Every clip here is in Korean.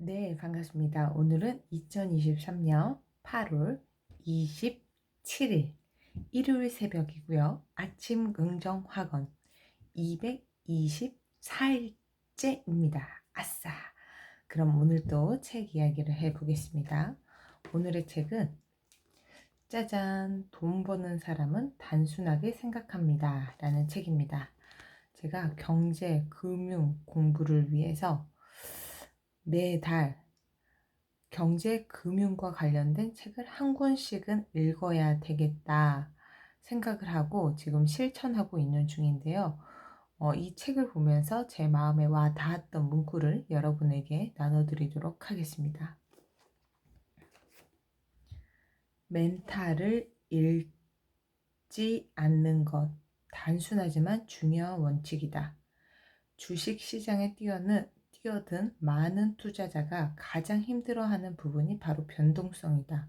네, 반갑습니다. 오늘은 2023년 8월 27일 일요일 새벽이고요. 아침 긍정 학원 224일째입니다. 아싸! 그럼 오늘도 책 이야기를 해보겠습니다. 오늘의 책은 짜잔! 돈 버는 사람은 단순하게 생각합니다. 라는 책입니다. 제가 경제, 금융 공부를 위해서 매달 경제, 금융과 관련된 책을 한 권씩은 읽어야 되겠다 생각을 하고 지금 실천하고 있는 중인데요. 어, 이 책을 보면서 제 마음에 와 닿았던 문구를 여러분에게 나눠드리도록 하겠습니다. 멘탈을 읽지 않는 것. 단순하지만 중요한 원칙이다. 주식 시장에 뛰어는 뛰어든 많은 투자자가 가장 힘들어하는 부분이 바로 변동성이다.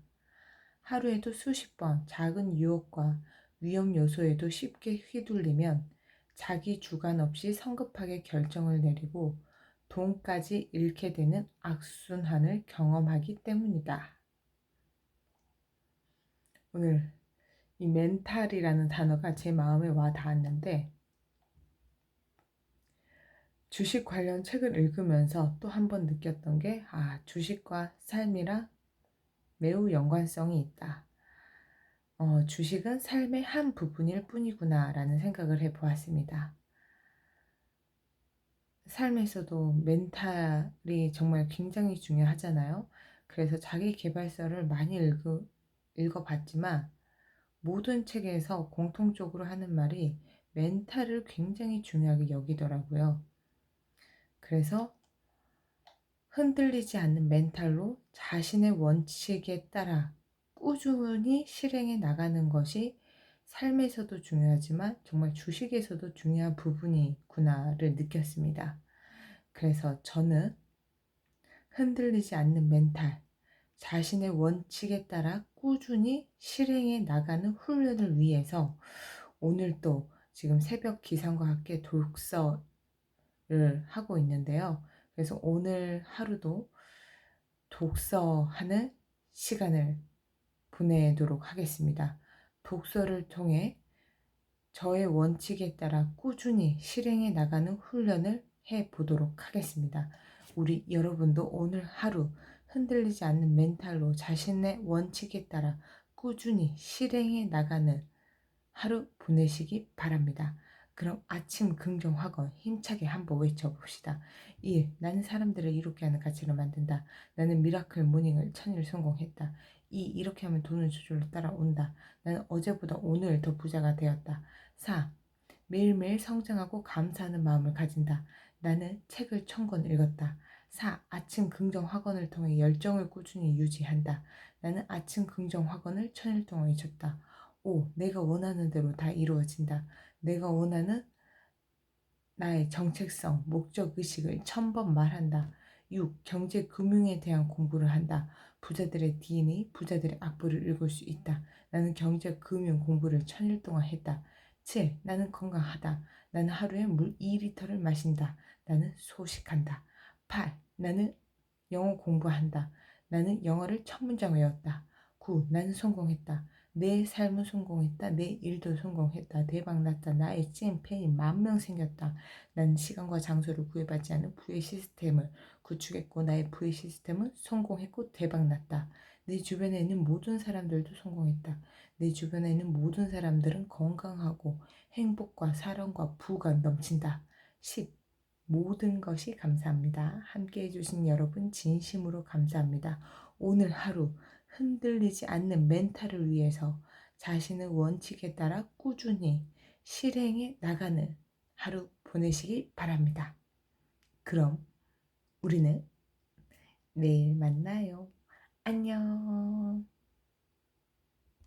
하루에도 수십 번 작은 유혹과 위험 요소에도 쉽게 휘둘리면 자기 주관 없이 성급하게 결정을 내리고 돈까지 잃게 되는 악순환을 경험하기 때문이다. 오늘 이 멘탈이라는 단어가 제 마음에 와 닿았는데 주식 관련 책을 읽으면서 또 한 번 느꼈던 게, 아, 주식과 삶이랑 매우 연관성이 있다. 어, 주식은 삶의 한 부분일 뿐이구나, 라는 생각을 해 보았습니다. 삶에서도 멘탈이 정말 굉장히 중요하잖아요. 그래서 자기 개발서를 많이 읽어, 읽어봤지만, 모든 책에서 공통적으로 하는 말이 멘탈을 굉장히 중요하게 여기더라고요. 그래서 흔들리지 않는 멘탈로 자신의 원칙에 따라 꾸준히 실행해 나가는 것이 삶에서도 중요하지만 정말 주식에서도 중요한 부분이구나를 느꼈습니다. 그래서 저는 흔들리지 않는 멘탈, 자신의 원칙에 따라 꾸준히 실행해 나가는 훈련을 위해서 오늘 또 지금 새벽 기상과 함께 독서 를 하고 있는데요. 그래서 오늘 하루도 독서하는 시간을 보내도록 하겠습니다. 독서를 통해 저의 원칙에 따라 꾸준히 실행해 나가는 훈련을 해 보도록 하겠습니다. 우리 여러분도 오늘 하루 흔들리지 않는 멘탈로 자신의 원칙에 따라 꾸준히 실행해 나가는 하루 보내시기 바랍니다. 그럼 아침 긍정 학원 힘차게 한번 외쳐봅시다. 1. 나는 사람들을 이롭게 하는 가치를 만든다. 나는 미라클 모닝을 천일 성공했다. 2. 이렇게 하면 돈은 저절로 따라온다. 나는 어제보다 오늘 더 부자가 되었다. 4. 매일매일 성장하고 감사하는 마음을 가진다. 나는 책을 천 권 읽었다. 4. 아침 긍정 학원을 통해 열정을 꾸준히 유지한다. 나는 아침 긍정 학원을 천일 동안 잊었다. 5. 내가 원하는 대로 다 이루어진다. 내가 원하는 나의 정체성, 목적 의식을 천번 말한다. 6. 경제 금융에 대한 공부를 한다. 부자들의 DNA, 부자들의 악보를 읽을 수 있다. 나는 경제 금융 공부를 천일 동안 했다. 7. 나는 건강하다. 나는 하루에 물 2리터를 마신다. 나는 소식한다. 8. 나는 영어 공부한다. 나는 영어를 첫 문장 외웠다. 9. 나는 성공했다. 내 삶은 성공했다. 내 일도 성공했다. 대박났다. 나의 찐팬이 만 명 생겼다. 난 시간과 장소를 구애받지 않은 부의 시스템을 구축했고 나의 부의 시스템은 성공했고 대박났다. 내 주변에 있는 모든 사람들도 성공했다. 내 주변에 있는 모든 사람들은 건강하고 행복과 사랑과 부가 넘친다. 10. 모든 것이 감사합니다. 함께 해주신 여러분 진심으로 감사합니다. 오늘 하루 흔들리지 않는 멘탈을 위해서 자신의 원칙에 따라 꾸준히 실행해 나가는 하루 보내시기 바랍니다. 그럼 우리는 내일 만나요. 안녕.